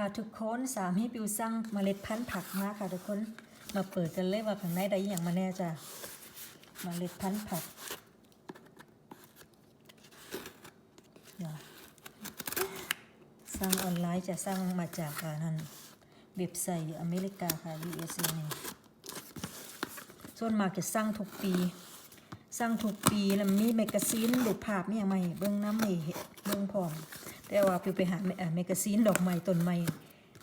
ค่ะทุกคนสามให้ปิวสร้างเมล็ดพันธุ์ผักมาค่ะทุกคนมาเปิดกันเลยว่าข้างในได้อย่างมาแน่จ้ะเมล็ดพันธุ์ผักเดี๋ยวสร้างออนไลน์จะสร้างมาจากอ่านั่นเว็บไซต์อเมริกาค่ะ USA นี่ส่วนมากจะสร้างทุกปี สร้างทุกปีแล้วมีแมกกาซีนรูภาพมีอย่างใหม่เบื้องน้ำไม่เห็นเบื้องพร้อม แต่ว่าพิวไปหาแมเอ่อแมกกาซีนดอกไม้ต้นไม้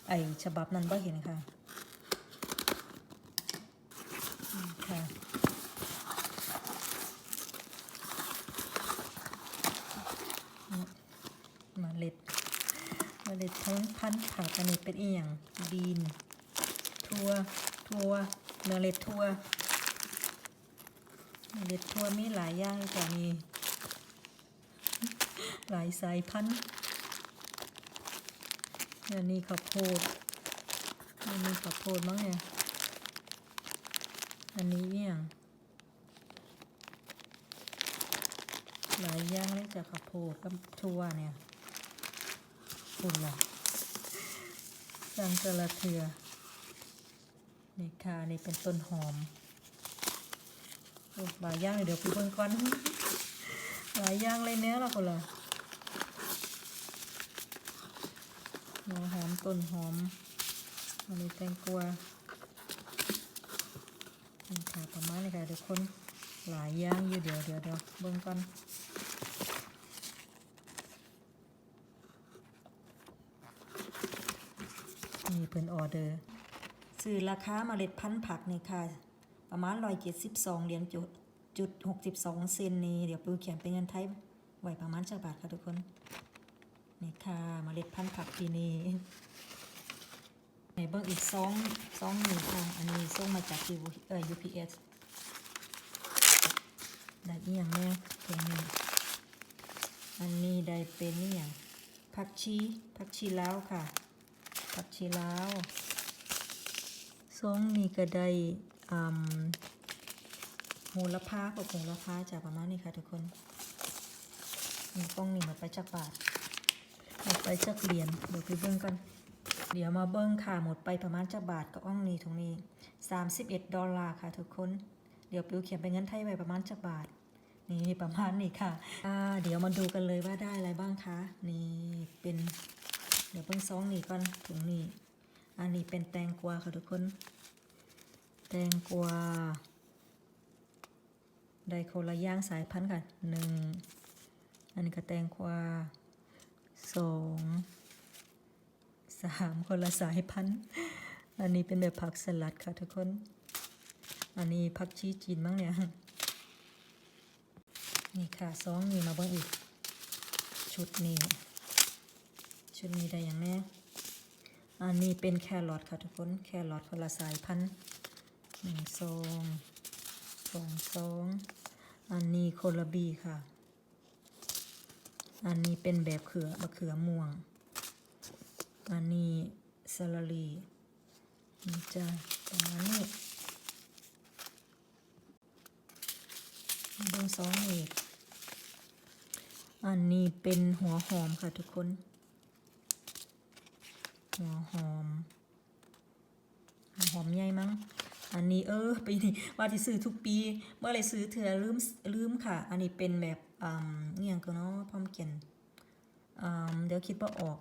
ไอฉบับนั้นบ่เห็นค่ะมค่ะมเมาเล็ดเมาเล็ดทั้งพันธุ์ผักอันนี้เป็นอีหยังบีนทั่วทั่วเมล็ดทั่วเมล็ดทั่วมีหลายอย่างเลยจ้ะมีหลายสายพันธุ์ อันนี้ข้าวโพดอันนี้ข้าวโพดมั้งเนี่ย อันนี้เนี่ยงหลายอย่างเลยจ้ะข้าวโพดกับทั่วเนี่ยคุณล่ะจังกระเทือนี่ค่ะนี่เป็นต้นหอมโอ้หลายอย่างเลยเดี๋ยวพี่เบิ่งก่อนหลายอย่างเลยเนี้ยละคนละ หัวหอมต้นหอมอันนี้แตงกวานี่ค่ะประมาณนี้ค่ะทุกคนหลายอย่างอยู่เดี๋ยวเดี๋ยวเดี๋ยวเบิ่งก่อนนี่เป็นออเดอร์ซื้อราคาเมล็ดพันธุ์ผักนี่ค่ะ ประมาณร้อยเจ็ดสิบสองเหรียญจุดจุดหกสิบสองเซนนี้เดี๋ยวปูเขียนเป็นเงินไทยไว้ประมาณจักบาทค่ะทุกคน นี่ค่ะเมล็ดพันธุ์ผักปีนี้ในเบิ้งอีกสองสองหนึ่งค่ะอันนี้ส่งมาจาก U เอ่อ UPS ได้อีหยังแม่เพลงนี้อันนี้ได้เป็นนี่อย่างผักชีผักชีแลาวค่ะผักชีแลาวสองนี่ก็ได้อืมโหระพากับโหระพาจากประมาณนี้ค่ะทุกคนนี่กล้องนี่มาไปจากบาท หมดไปจากเหรียญเดี๋ยวไปเบิ้งกันเดี๋ยวมาเบิ้งค่ะหมดไปประมาณจากบาทกับอ่องนี้ตรงนี้ 31 ดอลลาร์ค่ะทุกคน เดี๋ยวปิวเขียนเป็นเงินไทยไว้ประมาณจากบาท นี่ประมาณนี้ค่ะเดี๋ยวมาดูกันเลยว่าได้อะไรบ้างคะนี่เป็น เดี๋ยวเบิ้งซองนี่ก่อนถุงนี้ อันนี้เป็นแตงกวาค่ะทุกคน แตงกวาได้คละอย่างสายพันธุ์ค่ะหนึ่งอันนี้ก็แตงกวา สองสามคนละสายพันธุ์ อันนี้เป็นแบบผักสลัดค่ะทุกคน อันนี้ผักชีจีนมั้งเนี่ย นี่ค่ะสองนี่มาบิ่งอีก ชุดนี้ ชุดนี้ได้อย่างแน่อันนี้เป็นแครอทค่ะทุกคน แครอทคนละสายพันธุ์หนึ่งซองสองซอง อันนี้โคลาบีค่ะ อันนี้เป็นแบบเขือมะเขือม่วง อันนี้สลัดลีนี่จะประมาณนี้เบอร์สองอีกอันนี้เป็นหัวหอมค่ะทุกคน หัวหอม หัวหอมใหญ่มั้ง อันนี้เออปีนี้ว่าที่ซื้อทุกปี เมื่อไรซื้อเถื่อลืมลืมค่ะ อันนี้เป็นแบบอ่าเงี้ยงก็เนาะพร้อมเกียนอ่าเดี๋ยวคิดว่าออก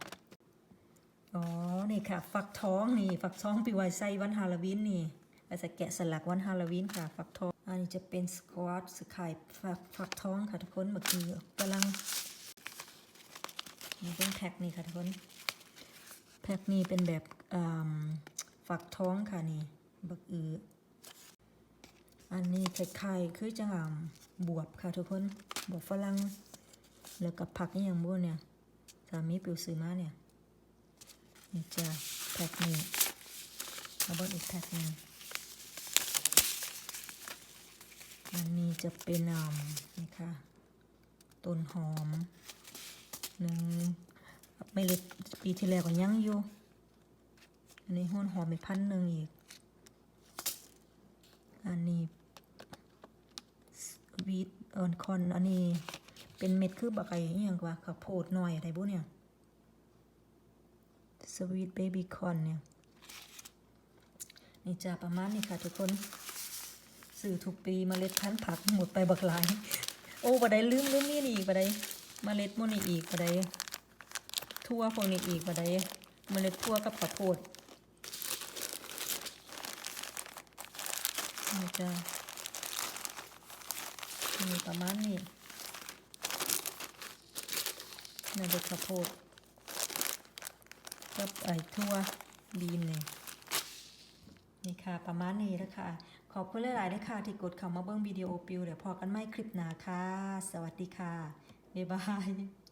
อ๋อนี่ค่ะฟักทองนี่ฟักทองปีไว้ใส่วันฮาโลวีนนี่ไว้ใส่แกะสลักวันฮาโลวีนค่ะฟักทอง อันนี้จะเป็นสควอตสไข่ฟักฟักทองค่ะทุกคนเมื่อกี้กำลังนี่เป็นแพ็คนี่ค่ะทุกคนแพ็คนี้เป็นแบบอ่าฝักท้องค่ะนี่บักอือ อันนี้คล้ายๆคือจังบวบค่ะทุกคนบวบฝรั่งแล้วกับผักนี่อย่างบ้เนี่ยสามีปิวซื้อมาเนี่ยนี่จะแพ็คนี้มาเบนอีกแพ็คหนึงอันนี้จะเป็นอ่านี่ค่ะต้นหอมหนึ่งไม่เล็กปีที่แล้วก็ยังอยู่อันนี้ห้นหอมอีกพันหนึ่งอีก อันนี้ เอิร์นคอน อันนี้เป็นเม็ดคือบักไก่อย่างกว่าข้าวโพดหน่อยอะไรบุเนี่ยสวีทเบบี้คอนเนี่ย นี่จะประมาณนี้ค่ะทุกคน สื่อทุกปีเมล็ดพันธุ์ผักหมดไปบักหลาย โอ้บัได้ลืมลืมนี่อีกบัได้เมล็ดพวกนี้อีกบัได้ทั่วพวกนี้อีกบัได้เมล็ดทั่วกับข้าวโพดนี่จะ มีประมาณนี้เด็กข้าวโพดกับไอ้ทั่วบีนเนี่ยนี่ค่ะ ประมาณนี้แล้วค่ะ ขอบคุณหลายๆด้วยค่ะ ที่กดเข้ามาเบิ้งวิดีโอปิว เดี๋ยวพอกันไม่คลิปหนาค่ะ สวัสดีค่ะ บ๊ายบาย